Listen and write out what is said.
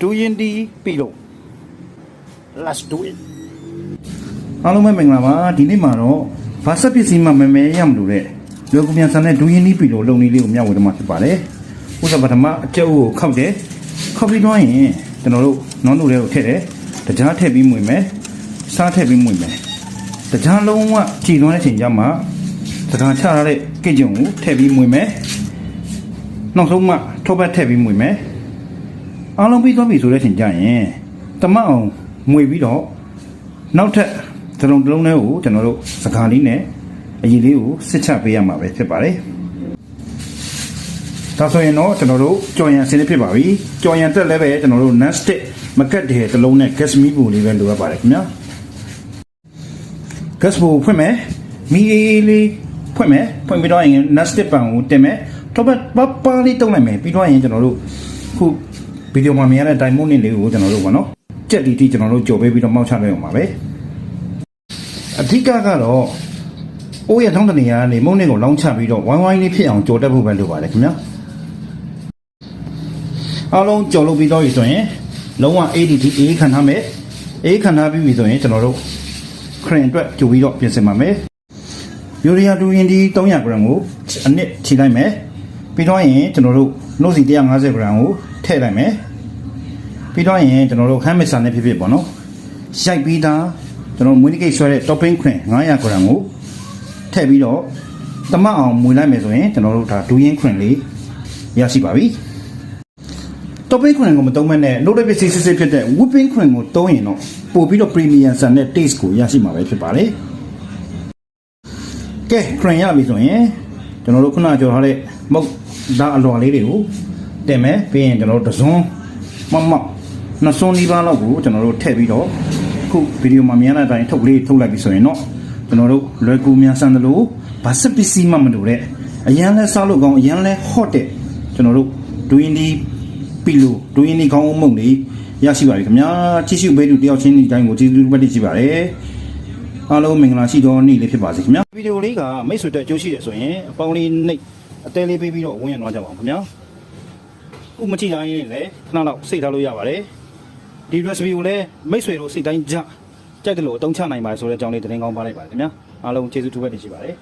ဒူရင်ဒီပြီလို့ let's do it အားလုံးပဲမင်္ဂလာပါဒီနေ့မှာတော့ဘာဆက်ပစ္စည်းမှမမဲရမလို့တဲ့လောကမြန်ဆန်တဲ့ဒူရင်ဒီပြီလို့လုံလေးလေးကိုမျှဝေတော့မှာဖြစ်ပါတယ်ဥစ္စာပထမအကျုပ်ကိုခောက်တယ်ခောက်ပြီးတော့ရင်ကျွန်တော်တို့နွားတို့လေးကိုထည့်တယ်တကြားထည့်ပြီးမွေမယ်စားထည့်ပြီးမွေမယ်တကြားလုံးဝကြည်လွန်းတဲ့ချိန်ကျမှတကြားချရတဲ့ကိကြုံကိုထည့်ပြီးမွေမယ်နောက်ဆုံးမှထောပတ်ထည့်ပြီးမွေမယ် အားလုံးပြီးသွားပြီဆိုတဲ့ချိန်ကျရင်တမတ်အောင်မွေပြီးတော့နောက်ထပ်သလုံးတစ်လုံးလေးကိုကျွန်တော်တို့စကားလေးနဲ့အရင်လေးကိုစစ်ချပေးရမှာပဲဖြစ်ပါတယ်ဒါဆိုရင်တော့ကျွန်တော်တို့ကြော်ရံစင်းလေးဖြစ်ပါပြီကြော်ရံတက်လည်းပဲကျွန်တော်တို့ non stick မကတ်တဲ့တစ်လုံးနဲ့ gas မီးပူလေးပဲလိုအပ်ပါတယ်ခင်ဗျာ gas ပူဖွင့်မယ်မီးအေးအေးလေးဖွင့်မယ်ဖွင့်ပြီးတော့ရင် non stick ပန်ကိုတင်မယ်တော့ပပပလေးတုံးလိုက်မယ်ပြီးတော့ရင်ကျွန်တော်တို့ခု ဗီဒီယိုမှာမြင်ရတဲ့ diamond နစ်လေးကိုကျွန်တော်တို့ပေါ့နော်ကြက်တီတီကျွန်တော်တို့ကြော်ပေးပြီးတော့မောက်ချလိုက်အောင်ပါပဲအဓိကကတော့အိုးရထောင်းတနေရကနေမုံနစ်ကိုလောင်းချပြီးတော့ဝိုင်းဝိုင်းလေးဖြစ်အောင်ကြော်တတ်ဖို့ပဲလိုပါတယ်ခင်ဗျာအားလုံးကြော်လုပ်ပြီးတော့ပြီဆိုရင်လုံးဝ ADT အေးခံထားမယ်အေးခံထားပြီးပြီဆိုရင်ကျွန်တော်တို့ခရင်အတွက်ကြိုပြီးတော့ပြင်ဆင်ပါမယ်ယူရီးယားတူရင်ဒီ300 g ကိုအနစ်ခြိလိုက်မယ်ပြီးတော့ရင်ကျွန်တော်တို့နှုတ်စီ150 g ကို ထည့်လိုက်မယ်ပြီးတော့ရင်ကျွန်တော်တို့ခမ်းမစ်ဆာနဲ့ဖြစ်ဖြစ်ပေါ့နော်ရိုက်ပြီးသားကျွန်တော်မွေးနေ့ကိတ်ဆွဲတဲ့ topping cream 900 g ကိုထည့်ပြီးတော့တမတ်အောင်မွေလိုက်မယ်ဆိုရင်ကျွန်တော်တို့ဒါဒူးရင် cream လေးရရှိပါပြီ topping cream ကိုမသုံးမဲ့နဲ့နှုတ်တဲ့ပစ္စည်းစစ်စစ်ဖြစ်တဲ့ whipping cream ကိုသုံးရင်တော့ပို့ပြီးတော့ premium ဆန်တဲ့ taste ကိုရရှိမှာပဲဖြစ်ပါတယ်ကဲ cream ရပြီဆိုရင်ကျွန်တော်တို့ခုနကြော်ထားတဲ့မုတ်သားအလွန်လေးတွေကို တင်မယ်ပြီးရင်ကျွန်တော်တို့တစွန်းမမနှစ်စုံနီးပါးလောက်ကိုကျွန်တော်တို့ထည့်ပြီးတော့ခုဗီဒီယိုမှာမြင်ရတဲ့အတိုင်းထုတ်လေးထုတ်လိုက်ပြီဆိုရင်တော့ကျွန်တော်တို့လွယ်ကူမြန်ဆန်တယ်လို့ဘာစပစ္စည်းမှမလိုတဲ့အရန်လဲစားလို့ကောင်းအရန်လဲ hot တဲ့ကျွန်တော်တို့ဒူရင်ဒီပီလိုဒူရင်ဒီကောင်းအောင်မုံလေးရရှိပါပြီခင်ဗျာချစ်ရှုပေးသူတယောက်ချင်းဒီတိုင်းကိုကျေးဇူးတင်ရှိပါတယ်အားလုံးမင်္ဂလာရှိသောနေ့လေးဖြစ်ပါစေခင်ဗျာဗီဒီယိုလေးကမိတ်ဆွေတို့အကျိုးရှိတယ်ဆိုရင်အပေါင်းလေးနှိပ်အသေးလေးပေးပြီးတော့ဝင်ရတော့ကြပါအောင်ခင်ဗျာ ဥမကြည့်တိုင်းလည်းခဏလောက်စိတ်ထားလို့ရပါတယ်ဒီ recipe ကိုလည်းမိတ်ဆွေတို့စိတ်တိုင်းကြကြိုက်တယ်လို့အသုံးချနိုင်ပါတယ်ဆိုတဲ့အကြောင်းလေးသတင်းကောင်းပါလိုက်ပါတယ်ခင်ဗျာအားလုံးကျေးဇူးတူပဲတင်ရှိပါတယ်